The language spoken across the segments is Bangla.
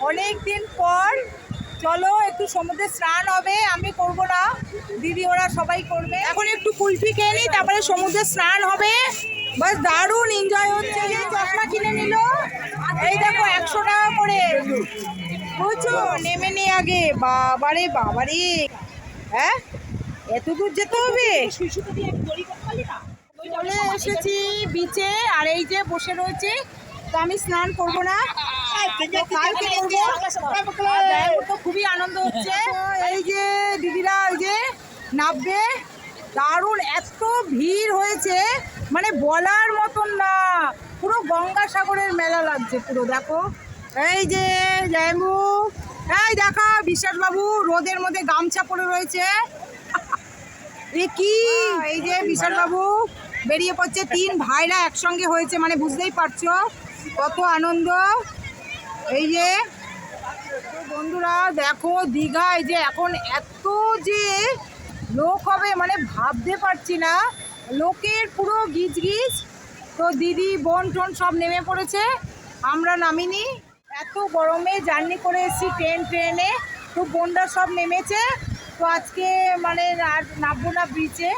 অনেক দিন পর। চলো, একটু সমুদ্রে স্নান হবে, আমি করব না। দিদি, ওরা সবাই করবে। এখন একটু কুলফি খেয়ে নিই, তারপরে সমুদ্রে স্নান হবে। বাস, দারুণ এনজয় হচ্ছে যে চশমা কিনে নিল। এই দেখো, একশো টাকা করে। বুঝছ? নেমে নে আগে। বাবারে বাবারে। হ্যাঁ? এত দূর যেতে হবে? এসেছি বিচে আর এই যে বসে রয়েছে তো আমি স্নান করব না। কালকে করব। দেখো তো খুবই আনন্দ হচ্ছে। এই যে দিদিরা ওই যে নামবে দারুণ এত ভিড় হয়েছে। মানে বলার মতন না। পুরো গঙ্গাসাগরের মেলা লাগছে পুরো দেখো। এই যে জয়মু এই দেখা বিশ্বাসবাবু রোদের মধ্যে গামছা পরে রয়েছে। এ কি? এই যে বিশাল বাবু বেরিয়ে পড়ছে। তিন ভাইরা একসঙ্গে হয়েছে মানে বুঝতেই পারছ। কত আনন্দ। এই যে, বন্ধুরা, দেখো, দীঘায় যে এখন এত যে লোক হবে মানে ভাবতে পারছি না। লোকের পুরো গিজ গিজ তো দিদি, বোন, টোন সব নেমে পড়েছে। আমরা নামিনি। এত গরমে জার্নি করে এসেছি ট্রেন, ট্রেনে। তো বোনরা সব নেমেছে। তো আজকে মানে আর নামবো না ব্রিজে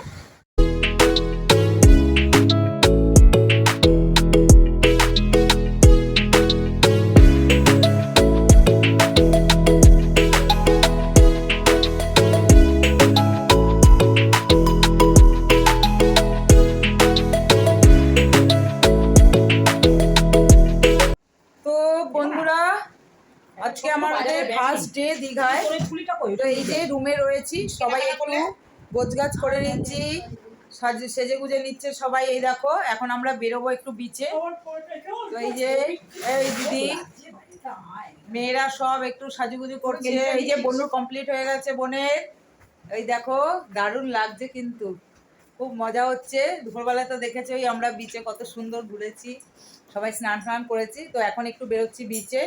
আমাদের ফার্স্ট ডে দীঘায়। তো এই যে রুমে রয়েছি সবাই একটু গোছগাছ করে নিচ্ছি সাজে সেজে গুজে নিচ্ছে সবাই এই দেখো এখন আমরা বেরোবো একটু বিচে তো এই যে এই দিদি মেয়েরা সব একটু সাজুগুজু করছে এই যে বনুর কমপ্লিট হয়ে গেছে বোনের। এই দেখো দারুণ লাগছে কিন্তু। খুব মজা হচ্ছে। দুপুরবেলা তো দেখেছ ওই আমরা বিচে কত সুন্দর ঘুরেছি। সবাই স্নান টান করেছি তো এখন একটু বেরোচ্ছি বিচে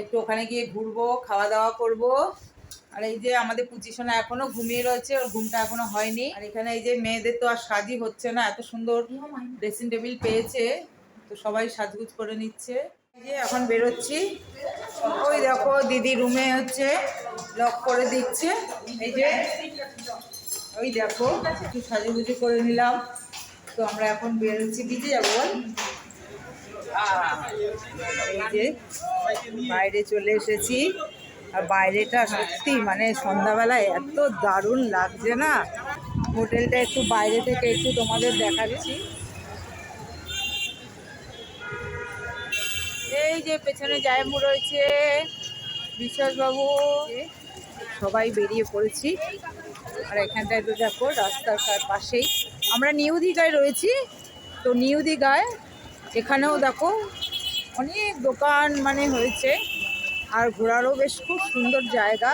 একটু ওখানে গিয়ে ঘুরবো খাওয়া দাওয়া করব। আর এই যে আমাদের পুচিসোনা এখনও ঘুমিয়ে রয়েছে, ওর ঘুমটা এখনও হয়নি। আর এখানে এই যে মেয়েদের তো আর সাজই হচ্ছে না, এত সুন্দর ড্রেসিং টেবিল পেয়েছে। তো সবাই সাজগুজ করে নিচ্ছে। যে এখন বেরোচ্ছি। ওই দেখো, দিদি রুমে হচ্ছে লক করে দিচ্ছে। এই যে, ওই দেখো, একটু সাজুগুজু করে নিলাম। তো আমরা এখন বেরোচ্ছি। দিতে যাব বল। এই যে বাইরে চলে এসেছি। আর বাইরেটা সত্যি মানে সন্ধ্যাবেলায় এত দারুণ লাগছে না? হোটেলটা একটু বাইরে থেকে একটু তোমাদের দেখাচ্ছি। এই যে পেছনে জায়মু রয়েছে, বিশ্বাসবাবু। সবাই বেরিয়ে পড়েছি। আর এখানটায় তো দেখো রাস্তার পাশেই। আমরা নিউ দীঘায় রয়েছি। তো নিউ দীঘায় এখানেও দেখো অনেক দোকান মানে হয়েছে, আর ঘোরারও বেশ খুব সুন্দর জায়গা।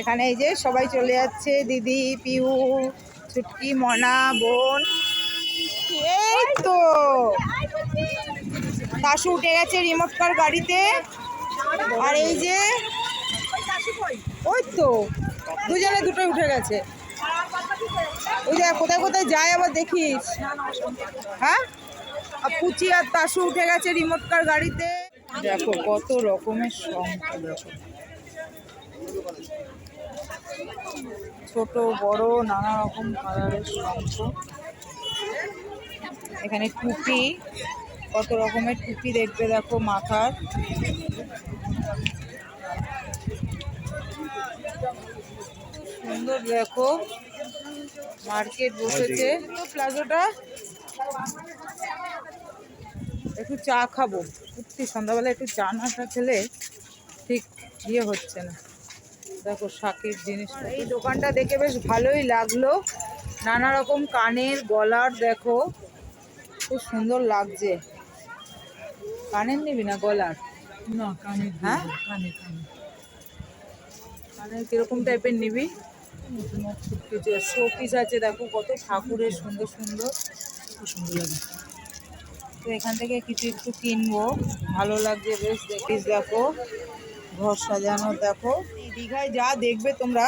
এখানে এই যে সবাই চলে যাচ্ছে, দিদি, পিউ, ছুটকি, মনা, বোন। এই তো! তাসু উঠে গেছে রিমোট কার গাড়িতে। আর এই যে, ওই তো, দুজনে দুটোই উঠে গেছে। ওই যে কোথায় কোথায় যায় আবার দেখিস। হ্যাঁ? আর পুচি আর তাসু উঠে গেছে রিমোট কার গাড়িতে। দেখো কত রকমের দেখো। ছোট, বড়, নানা রকম কালারের শঙ্খ এখানে টুপি, কত রকমের টুপি দেখবে দেখো মাথার। সুন্দর দেখো। মার্কেট বসেছে। প্লাজোটা একটু চা খাব। সত্যি সন্ধ্যাবেলা একটু চা নাটা খেলে ঠিক ইয়ে হচ্ছে না। দেখো শাকের জিনিস এই দোকানটা দেখে বেশ ভালোই লাগল। নানা রকম কানের গলার দেখো খুব সুন্দর লাগছে। কানের নিবি না গলার? না কানে হ্যাঁ? কানে কানে কানের কীরকম টাইপের নিবি? শো পিস আছে, দেখো কত ঠাকুরের সুন্দর সুন্দর। খুব সুন্দর লাগে। তো এখান থেকে কিছু একটু কিনবো। ভালো লাগছে বেশ, দেখিস দেখো। ঘর সাজানো দেখো। দীঘায় যা দেখবে তোমরা,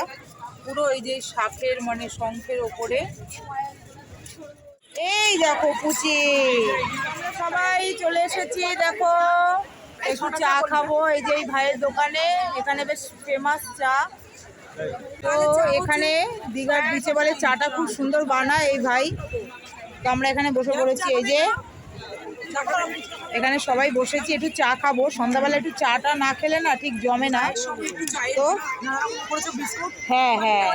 পুরো এই যে শাকের মানে শঙ্খের ওপরে। এই দেখো পুচি। সবাই চলে এসেছি, দেখো। একটু চা খাব, এই যে ভাইয়ের দোকানে। এখানে বেশ ফেমাস চা। তো এখানে দীঘার বিচে বলে চাটা খুব সুন্দর বানায় এই ভাই। তো আমরা এখানে বসে পড়েছি, এই যে। এখানে সবাই বসেছি, একটু চা খাব। সন্ধ্যাবেলা একটু চাটা না খেলে না ঠিক জমে না। তো হ্যাঁ হ্যাঁ।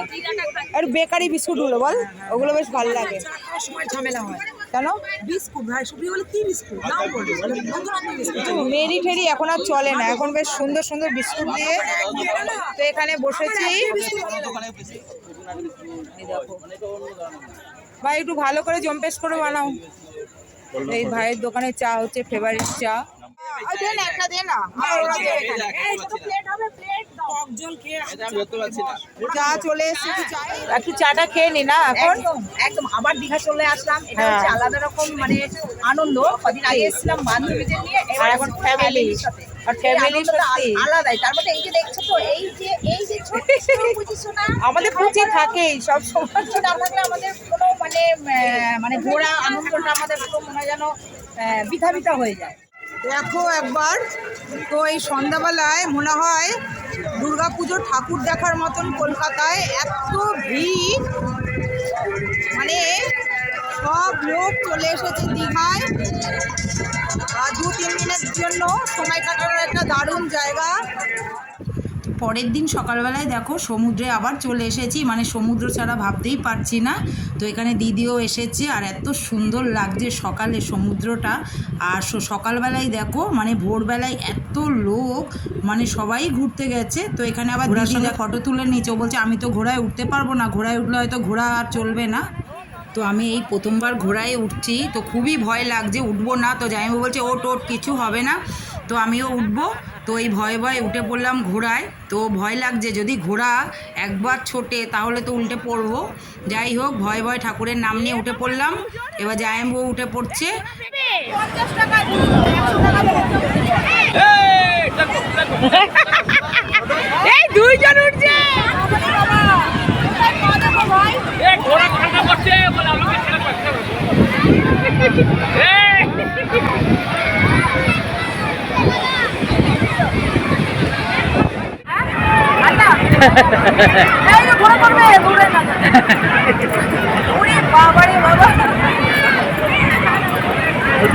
আর বেকারি বিস্কুটগুলো বল, ওগুলো বেশ ভালো লাগে। ঝামেলা হয়। কেন? বিস্কুট ভাই, সবজি বলে কি বিস্কুট? নাম বলি মেরি ঠেরি এখন আর চলে না। এখন বেশ সুন্দর সুন্দর বিস্কুট দিয়ে তো এখানে বসেছি। ভাই, একটু ভালো করে জম্পেশ করে বানাও। এই ভাইয়ের দোকানে চা হচ্ছে ফেভারিট চা। একটা দে না। ওরা দেবে চা চলে এসেছে একটু চাটা খেয়ে নি না এখন? একদম। আবার দীঘা চলে আসলাম। এটা হ্যাঁ। হচ্ছে আলাদা রকম মানে আনন্দ। কদিন আগে এসেছিলাম বান্ধবীদের নিয়ে আর এখন ফ্যামিলি আর ফ্যামিলি আনন্দটা সত্যি। আল- আলাদাই। তার এই যে দেখছ তো এই যে এই যে ছোট ছোট বুঝিছো না আমাদের পুচি থাকেই সব সময়। কিছু না থাকলে আমাদের কোনো মানে মানে ঘোরা আনন্দটা আমাদের পুরো মনে হয় যেন বিধা বিধা হয়ে যায়। দেখো একবার। তো এই সন্ধ্যাবেলায় মনে হয় দুর্গাপুজোর ঠাকুর দেখার মতন কলকাতায় এত ভিড়। মানে সব লোক চলে এসেছে দীঘায়। দু তিন দিনের জন্য। সময় কাটানোর একটা দারুণ জায়গা। পরের দিন সকালবেলায় দেখো সমুদ্রে আবার চলে এসেছি। মানে সমুদ্র ছাড়া ভাবতেই পারছি না। তো এখানে দিদিও এসেছে আর এত সুন্দর লাগছে সকালে সমুদ্রটা। আর সকালবেলায় দেখো মানে ভোরবেলায় এত লোক মানে সবাই ঘুরতে গেছে। তো এখানে আবার ঘোড়ার সঙ্গে ফটো তুলে নিচ্ছে ও বলছে আমি তো ঘোড়ায় উঠতে পারব না। ঘোড়ায় উঠলে হয়তো ঘোড়া আর চলবে না। তো আমি এই প্রথমবার ঘোড়ায় উঠছি। তো খুবই ভয় লাগছে উঠবো না। তো জামাইবাবু বলছে ওট ওট কিছু হবে না। তো আমিও উঠবো। তো এই ভয়ে ভয়ে উঠে পড়লাম ঘোড়ায়। তো ভয় লাগছে যদি ঘোড়া একবার ছোটে তাহলে তো উল্টে পড়ব। যাই হোক ভয় ভয় ঠাকুরের নাম নিয়ে উঠে পড়লাম। এবার জামাইবাবু উঠে পড়ছে। এই দুইজন উঠছে! ঘোড়া করছে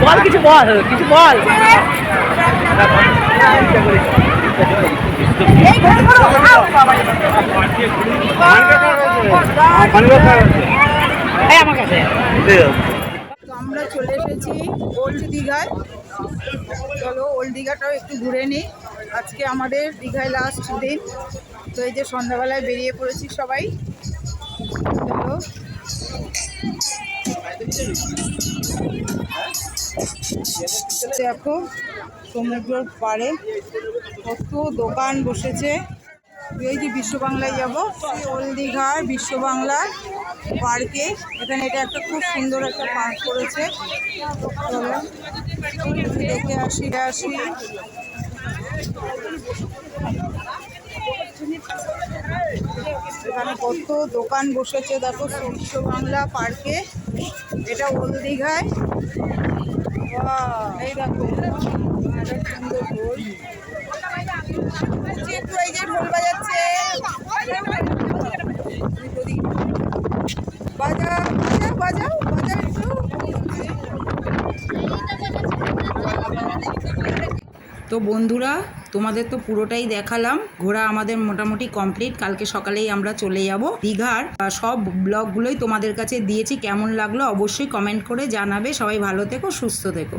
বলে কিছু বল কিছু বল। আমার কাছে। চলে এসেছি ওল্ড দীঘায়। চলো ওল্ড দীঘাটাও একটু ঘুরে নিই। আজকে আমাদের দীঘায় লাস্ট দিন। তো এই যে সন্ধ্যাবেলায় বেরিয়ে পড়েছি সবাই। চলো। দেখো সমুদ্রের পাড়ে কত দোকান বসেছে। এই যে বিশ্ব বাংলায় যাব ওল্ড দীঘার বিশ্ব বাংলা পার্কে। এখানে এটা একটা খুব সুন্দর একটা পার্ক করেছে। দেখে আসি আসি। এখানে কত দোকান বসেছে, দেখো, বিশ্ব বাংলা পার্কে। এটা ওল্ড দীঘায়। এই দেখো সুন্দর তো বন্ধুরা, তোমাদের তো পুরোটাই দেখালাম। ঘোরা আমাদের মোটামুটি কমপ্লিট কালকে সকালেই আমরা চলে যাব দীঘার। সব ব্লগগুলোই তোমাদের কাছে দিয়েছি। কেমন লাগল অবশ্যই কমেন্ট করে জানাবে। সবাই ভালো থেকো, সুস্থ থেকো।